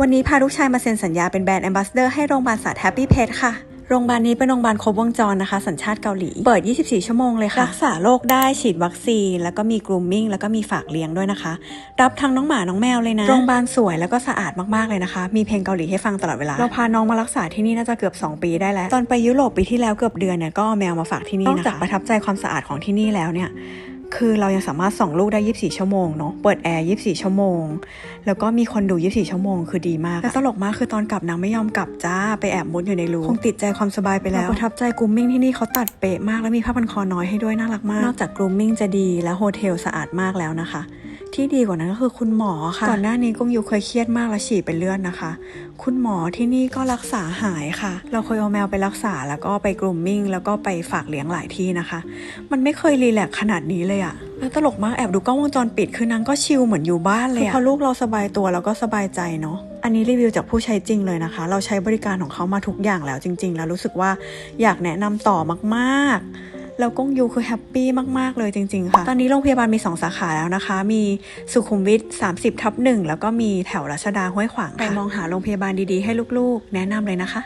วันนี้พาลูกชายมาเซ็นสัญญาเป็นแบรนด์แอมบาสเดอร์ให้โรงพยาบาลสัตว์แฮปปี้เพ t ค่ะ โรงพยาบาลนี้เป็นโรงพยาบาลครบวงจรนะคะ สัญชาติเกาหลี เปิด 24 ชั่วโมงเลยค่ะ รักษาโรคได้ฉีดวัคซีน แล้วก็มีกรูมมิ่ง แล้วก็มีฝากเลี้ยงด้วยนะคะ รับทั้งน้องหมา น้องแมวเลยนะ โรงพยาบาลสวยแล้วก็สะอาดมากๆเลยนะคะ มีเพลงเกาหลีให้ฟังตลอดเวลา เราพาน้องมารักษาที่นี่น่าจะเกือบ 2 ปีได้แล้ว ตอนไปยุโรปปีที่แล้วเกือบเดือนเนี่ยก็เอาแมวมาฝากที่นี่นะคะนอกจากประทับใจความสะอาดของที่นี่แล้วเนี่ย คือเรายังสามารถส่องลูกได้ 24 ชั่วโมงเนาะ เปิดแอร์ 24 ชั่วโมง แล้วก็มีคนดู 24 ชั่วโมง คือดีมากแต่ตลกมากคือตอนกลับนางไม่ยอมกลับจ้า ไปแอบมุดอยู่ในรู คงติดใจความสบายไปแล้ว ประทับใจกรูมมิ่งที่นี่เขาตัดเป๊ะมาก แล้วมีผ้าพันคอน้อยให้ด้วยน่ารักมาก นอกจากกรูมมิ่งจะดีและโฮเทลสะอาดมากแล้วนะคะ ที่ดีกว่านั้นก็คือคุณหมอค่ะ ก่อนหน้านี้กุ้งยูเคยเครียดมากและฉี่เป็นเลือดนะคะ คุณหมอที่นี่ก็รักษาหายค่ะ เราเคยเอาแมวไปรักษาแล้วก็ไปกรูมมิ่งแล้วก็ไปฝากเลี้ยงหลายที่นะคะ มันไม่เคยรีแลกขนาดนี้เลยอะแล้วตลกมากแอบดูกล้องวงจรปิดคือนางก็ชิลเหมือนอยู่บ้านเลยอพอลูกเราสบายตัวเราก็สบายใจเนาะอันนี้รีวิวจากผู้ใช้จริงเลยนะคะ เราใช้บริการของเขามาทุกอย่างแล้วจริง ๆ แล้วรู้สึกว่าอยากแนะนำต่อมากๆ แล้วกงยูคือแฮปปี้มาก ๆ เลยจริง ๆ ค่ะ ตอนนี้โรงพยาบาลมี 2 สาขาแล้วนะคะ มีสุขุมวิท 30 ทับหนึ่งแล้วก็มีแถวรัชดาห้วยขวางไปมองหาโรงพยาบาลดีๆ ให้ลูก ๆ แนะนำเลยนะคะ